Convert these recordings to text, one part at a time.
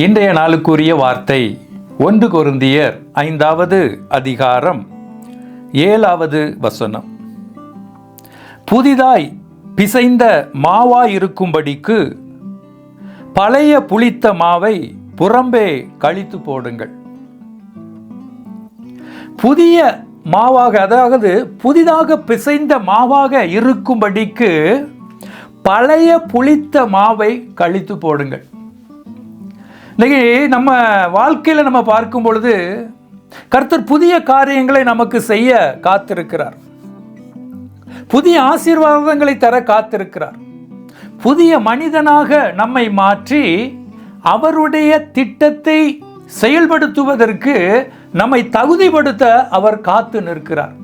இன்றைய நாளுக்குரிய வார்த்தை ஒன்று கொருந்தியர் ஐந்தாவது அதிகாரம் ஏழாவது வசனம். புதிதாய் பிசைந்த மாவாய் இருக்கும்படிக்கு பழைய புளித்த மாவை புறம்பே கழித்து போடுங்கள். புதிய மாவாக அதாவது புதிதாக பிசைந்த மாவாக இருக்கும்படிக்கு பழைய புளித்த மாவை கழித்து போடுங்கள். இன்னைக்கு நம்ம வாழ்க்கையில் நம்ம பார்க்கும் பொழுது கர்த்தர் புதிய காரியங்களை நமக்கு செய்ய காத்திருக்கிறார். புதிய ஆசீர்வாதங்களை தர காத்திருக்கிறார். புதிய மனிதனாக நம்மை மாற்றி அவருடைய திட்டத்தை செயல்படுத்துவதற்கு நம்மை தகுதிப்படுத்த அவர் காத்து நிற்கிறார்.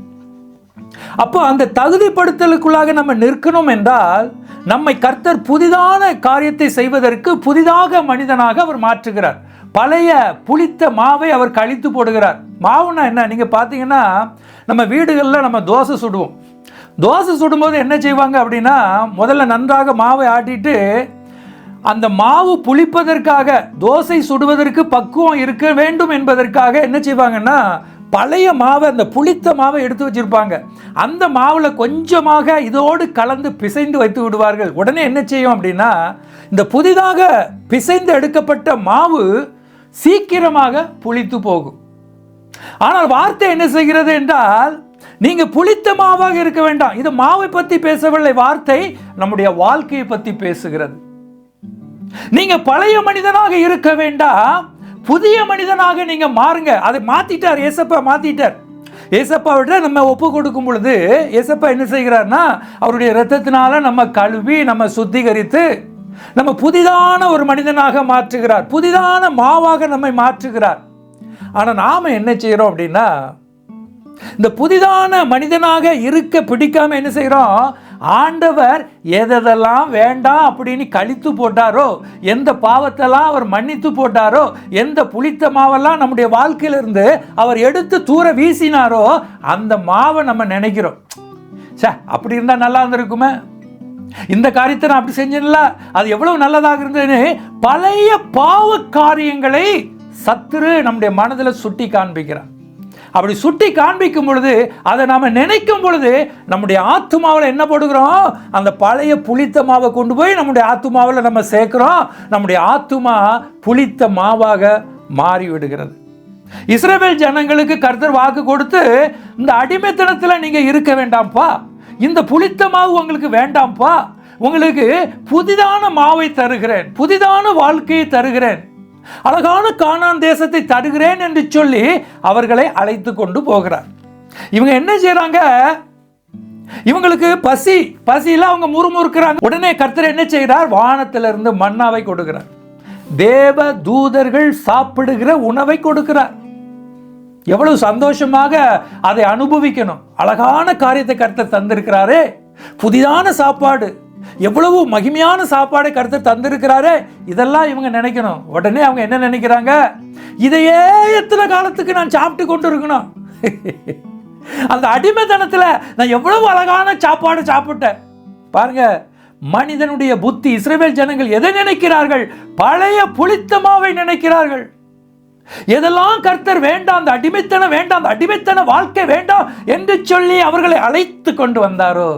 அப்போ அந்த தகுதிப்படுத்தலுக்குள்ளாக நம்ம நிற்கணும் என்றால் நம்மை கர்த்தர் புதிதான காரியத்தை செய்வதற்கு புதிதாக மனிதனாக அவர் மாற்றுகிறார். பழைய புளித்த மாவை அவர் கழித்து போடுகிறார். மாவுனா என்ன? நீங்கள் பார்த்தீங்கன்னா நம்ம வீடுகளில் நம்ம தோசை சுடுவோம். தோசை சுடும்போது என்ன செய்வாங்க அப்படின்னா முதல்ல நன்றாக மாவை ஆட்டிட்டு அந்த மாவு புளிப்பதற்காக தோசை சுடுவதற்கு பக்குவம் இருக்க வேண்டும் என்பதற்காக என்ன செய்வாங்கன்னா பழைய மாவை அந்த புளித்த மாவை எடுத்து வச்சிருப்பாங்க. அந்த மாவில் கொஞ்சமாக இதோடு கலந்து பிசைந்து வைத்து விடுவார்கள். உடனே என்ன செய்யும் அப்படின்னா இந்த புதிதாக பிசைந்து எடுக்கப்பட்ட மாவு சீக்கிரமாக புளித்து போகும். ஆனால் வார்த்தை என்ன செய்கிறது என்றால் நீங்க புளித்த மாவாக இருக்க வேண்டாம். இது மாவை பற்றி பேசவில்லை. வார்த்தை நம்முடைய வாழ்க்கையை பற்றி பேசுகிறது. நீங்க பழைய மனிதனாக இருக்க வேண்டாம். புதிய மனிதனாக நீங்க மாறுங்க. அதை மாத்திட்டார் ஏசப்பா மாத்திட்டார். ஏசப்பாவிட நம்ம ஒப்பு கொடுக்கும் பொழுது ஏசப்பா என்ன செய்கிறார்னா அவருடைய ரத்தத்தினால நம்ம கழுவி நம்ம சுத்திகரித்து நம்ம புதிதான ஒரு மனிதனாக மாற்றுகிறார். புதிதான மாவாக நம்மை மாற்றுகிறார். ஆனால் நாம் என்ன செய்கிறோம் அப்படின்னா இந்த புதிதான மனிதனாக இருக்க பிடிக்காம என்ன செய்கிறோம் ஆண்டவர் எதெல்லாம் வேண்டாம் அப்படின்னு கழித்து போட்டாரோ எந்த பாவத்தெல்லாம் அவர் மன்னித்து போட்டாரோ எந்த புளித்த மாவெல்லாம் நம்முடைய வாழ்க்கையிலிருந்து அவர் எடுத்து தூர வீசினாரோ அந்த மாவை நம்ம நினைக்கிறோம். சே அப்படி இருந்தால் நல்லா இருந்திருக்குமே. இந்த காரியத்தை நான் அப்படி செஞ்சேன்ல அது எவ்வளவு நல்லதாக இருந்ததுன்னு பழைய பாவ காரியங்களை சத்துரு நம்முடைய மனதில் சுட்டி காண்பிக்கிறான். அப்படி சுட்டி காண்பிக்கும் பொழுது அதை நாம் நினைக்கும் பொழுது நம்முடைய ஆத்துமாவில் என்ன போடுகிறோம்? அந்த பழைய புளித்த மாவை கொண்டு போய் நம்முடைய ஆத்துமாவில் நம்ம சேர்க்குறோம். நம்முடைய ஆத்துமா புளித்த மாவாக மாறி விடுகிறது இஸ்ரேல் ஜனங்களுக்கு கர்த்தர் வாக்கு கொடுத்து இந்த அடிமைத்தனத்தில் நீங்கள் இருக்க வேண்டாம்ப்பா. இந்த புளித்த மாவு உங்களுக்கு வேண்டாம்ப்பா. உங்களுக்கு புதிதான மாவை தருகிறேன். புதிதான வாழ்க்கையை தருகிறேன். அழகான காணான் தேசத்தை தருகிறேன் என்று சொல்லி அவர்களை அழைத்து கொண்டு போகிறார். இவங்க என்ன செய்யறாங்க இவங்களுக்கு பசி பசியில் அவங்க முறுமுறுக்கிறாங்க. உடனே கர்த்தர் என்ன செய்கிறார் வானத்திலிருந்து மன்னாவை கொடுக்கிறார். தேவ தூதர்கள் சாப்பிடுகிற உணவை கொடுக்கிறார். எவ்வளவு சந்தோஷமாக அதை அனுபவிக்கணும். அழகான காரியத்தை கர்த்தர் தந்திருக்கிறாரே. புதிதான சாப்பாடு. எவ்வளவு மகிமையான சாப்பாடை கருத்து தந்திருக்கிறாரு இதெல்லாம் இவங்க நினைக்கணும். உடனே அவங்க என்ன நினைக்கிறாங்க? இதையே எத்தனை காலத்துக்கு நான் சாப்பிட்டு கொண்டு இருக்கணும் அந்த அடிமைத்தனத்தில் நான் எவ்வளவு அழகான சாப்பாடு சாப்பிட்டேன். பாருங்க மனிதனுடைய புத்தி இஸ்ரேல் ஜனங்கள் எதை நினைக்கிறார்கள்? பழைய புளித்தமாவை நினைக்கிறார்கள். எதெல்லாம் கர்த்தர் வேண்டாம் அந்த அடிமைத்தனம் வேண்டாம் அந்த அடிமைத்தன வாழ்க்கை வேண்டாம் என்று சொல்லி அவர்களை அழைத்து கொண்டு வந்தாரோ?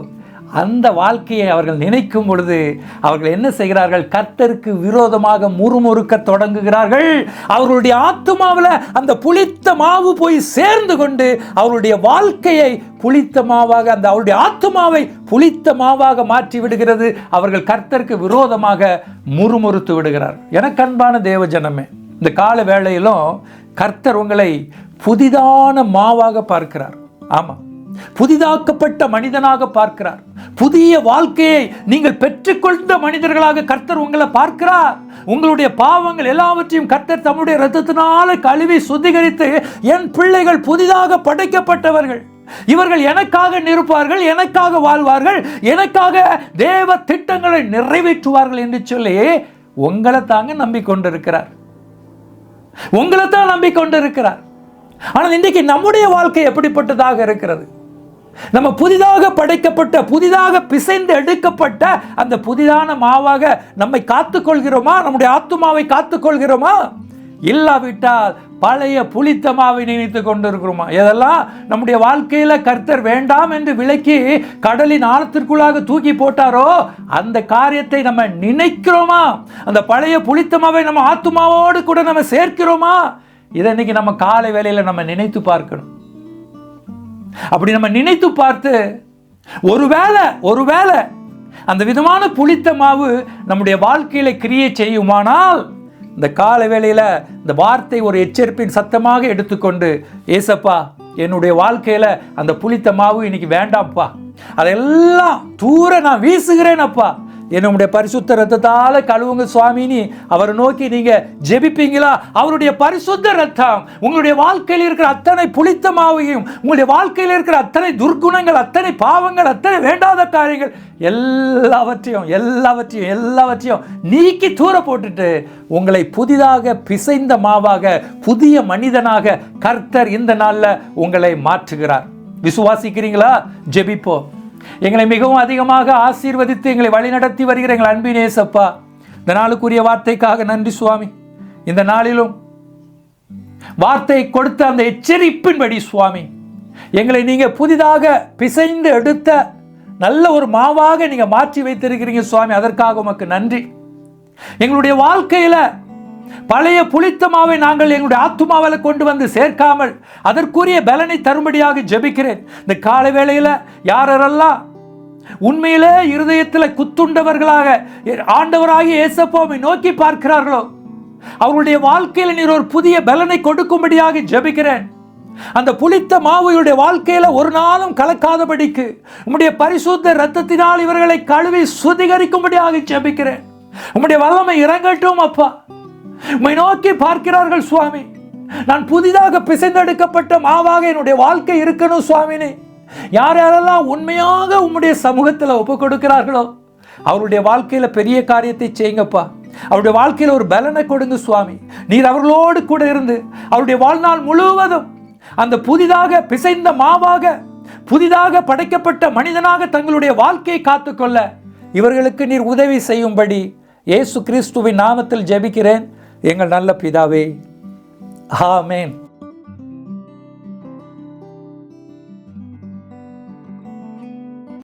அந்த வாழ்க்கையை அவர்கள் நினைக்கும் பொழுது அவர்கள் என்ன செய்கிறார்கள்? கர்த்தருக்கு விரோதமாக முறுமுறுக்க தொடங்குகிறார்கள். அவர்களுடைய ஆத்துமாவில் அந்த புளித்த மாவு போய் சேர்ந்து கொண்டு அவருடைய வாழ்க்கையை புளித்த மாவாக அந்த அவருடைய ஆத்துமாவை புளித்த மாவாக மாற்றி விடுகிறது. அவர்கள் கர்த்தருக்கு விரோதமாக முறுமுறுத்து விடுகிறார். எனக்கு அன்பான தேவ ஜனமே இந்த கால வேளையிலும் கர்த்தர் உங்களை புதிதான மாவாக பார்க்கிறார். ஆமாம் புதிதாக்கப்பட்ட மனிதனாக பார்க்கிறார். புதிய வாழ்க்கையை நீங்கள் பெற்றுக்கொண்ட மனிதர்களாக கர்த்தர் உங்களை பார்க்கிறார். உங்களுடைய பாவங்கள் எல்லாவற்றையும் கர்த்தர் தம்முடைய ரத்தத்தினால கழுவி சுத்திகரித்து என் பிள்ளைகள் புதிதாக படைக்கப்பட்டவர்கள். இவர்கள் எனக்காக நிற்பார்கள் எனக்காக வாழ்வார்கள் எனக்காக தேவ திட்டங்களை நிறைவேற்றுவார்கள் என்று சொல்லி உங்களை தாங்க நம்பிக்கொண்டிருக்கிறார். உங்களை தான் நம்பிக்கொண்டிருக்கிறார். ஆனால் இன்றைக்கு நம்முடைய வாழ்க்கை எப்படிப்பட்டதாக இருக்கிறது? நம்ம புதிதாக படைக்கப்பட்ட புதிதாக பிசைந்து எடுக்கப்பட்ட அந்த புதிதான மாவாக நம்மை காத்துக்கொள்கிறோமா? நம்முடைய ஆத்துமாவை காத்துக்கொள்கிறோமா? இல்லாவிட்டால் பழைய புளித்த மாவை நினைத்து கொண்டிருக்கிறோமா? இதெல்லாம் நம்முடைய வாழ்க்கையில கர்த்தர் வேண்டாம் என்று விலக்கி கடலின் ஆழத்திற்குள்ளாக தூக்கி போட்டாரோ அந்த காரியத்தை நம்ம நினைக்கிறோமா? அந்த பழைய புளித்த மாவை நம்ம ஆத்துமாவோடு கூட நம்ம சேர்க்கிறோமா? இதை இன்னைக்கு நம்ம காலை வேலையில் நம்ம நினைத்து பார்க்கணும். அப்படி நம்ம நினைத்து பார்த்து ஒருவேளை ஒருவேளை அந்த விதமான புளித்த மாவு நம்முடைய வாழ்க்கையில கிரியை செய்யுமானால் இந்த கால வேளையில இந்த வார்த்தை ஒரு எச்சரிப்பின் சத்தமாக எடுத்துக்கொண்டு ஏசப்பா என்னுடைய வாழ்க்கையில அந்த புளித்த மாவு இன்னைக்கு வேண்டாம்ப்பா. அதெல்லாம் தூர நான் வீசுகிறேன் அப்பா என்னுடைய பரிசுத்த ரத்தத்தால் கழுவுங்க சுவாமினி. அவரை நோக்கி நீங்க ஜெபிப்பீங்களா? அவருடைய பரிசுத்த ரத்தம் உங்களுடைய வாழ்க்கையில் இருக்கிற அத்தனை புளித்த மாவையும் உங்களுடைய வாழ்க்கையில் இருக்கிற அத்தனை துர்க்குணங்கள் அத்தனை பாவங்கள் அத்தனை வேண்டாத காரியங்கள் எல்லாவற்றையும் எல்லாவற்றையும் எல்லாவற்றையும் நீக்கி தூர போட்டுட்டு உங்களை புதிதாக பிசைந்த மாவாக புதிய மனிதனாக கர்த்தர் இந்த நாளில் உங்களை மாற்றுகிறார். விசுவாசிக்கிறீங்களா? ஜெபிப்போம். எங்களை மிகவும் அதிகமாக ஆசீர்வதித்து எங்களை வழிநடத்தி வருகிற எங்கள் அன்பினேசப்பா இந்த நாளுக்குரிய வார்த்தைக்காக நன்றி சுவாமி. இந்த நாளிலும் வார்த்தை கொடுத்த அந்த எச்சரிப்பின்படி சுவாமி எங்களை நீங்க புதிதாக பிசைந்து எடுத்த நல்ல ஒரு மாவாக நீங்க மாற்றி வைத்திருக்கிறீங்க சுவாமி. அதற்காக உமக்கு நன்றி. எங்களுடைய வாழ்க்கையில பழைய புளித்த மாவை நாங்கள் எங்களுடைய ஆத்துமாவில் கொண்டு வந்து சேர்க்காமல் அதற்குரிய பலனை தரும்படியாக ஜெபிக்கிறேன். இந்த காலை வேளையில யாரெல்லாம் உண்மையிலே இருதயத்தில் குத்துண்டவர்களாக ஆண்டவராக ஏசப்போமை நோக்கி பார்க்கிறார்களோ? அவருடைய வாழ்க்கையில் நீர் ஒரு புதிய பலனை கொடுக்கும்படியாக ஜெபிக்கிறேன். அந்த புளித்த மாவையுடைய வாழ்க்கையில ஒரு நாளும் கலக்காதபடிக்கு உம்முடைய பரிசுத்த ரத்தத்தினால் இவர்களை கழுவி சுதிகரிக்கும்படியாக ஜெபிக்கிறேன். உம்முடைய வல்லமை இறங்கட்டும் அப்பா. உம்மை நோக்கி பார்க்கிறார்கள் சுவாமி. நான் புதிதாக பிசைந்தெடுக்கப்பட்ட மாவாக என்னுடைய வாழ்க்கை இருக்கணும் சுவாமினே. யார் யாரெல்லாம் உண்மையாக உம்முடைய சமூகத்தில் ஒப்பு கொடுக்கிறார்களோ அவருடைய வாழ்க்கையில் பெரிய காரியத்தை செய்யுங்கப்பா. அவருடைய வாழ்க்கையில் ஒரு பலனை கொடுங்க சுவாமி. நீர் அவர்களோடு கூட இருந்து அவருடைய வாழ்நாள் முழுவதும் அந்த புதிதாக பிசைந்த மாவாக புதிதாக படைக்கப்பட்ட மனிதனாக தங்களுடைய வாழ்க்கையை காத்துக்கொள்ள இவர்களுக்கு நீர் உதவி செய்யும்படி இயேசு கிறிஸ்துவின் நாமத்தில் ஜெபிக்கிறேன். எங்கள் நல்ல பிதாவே. ஆமேன்.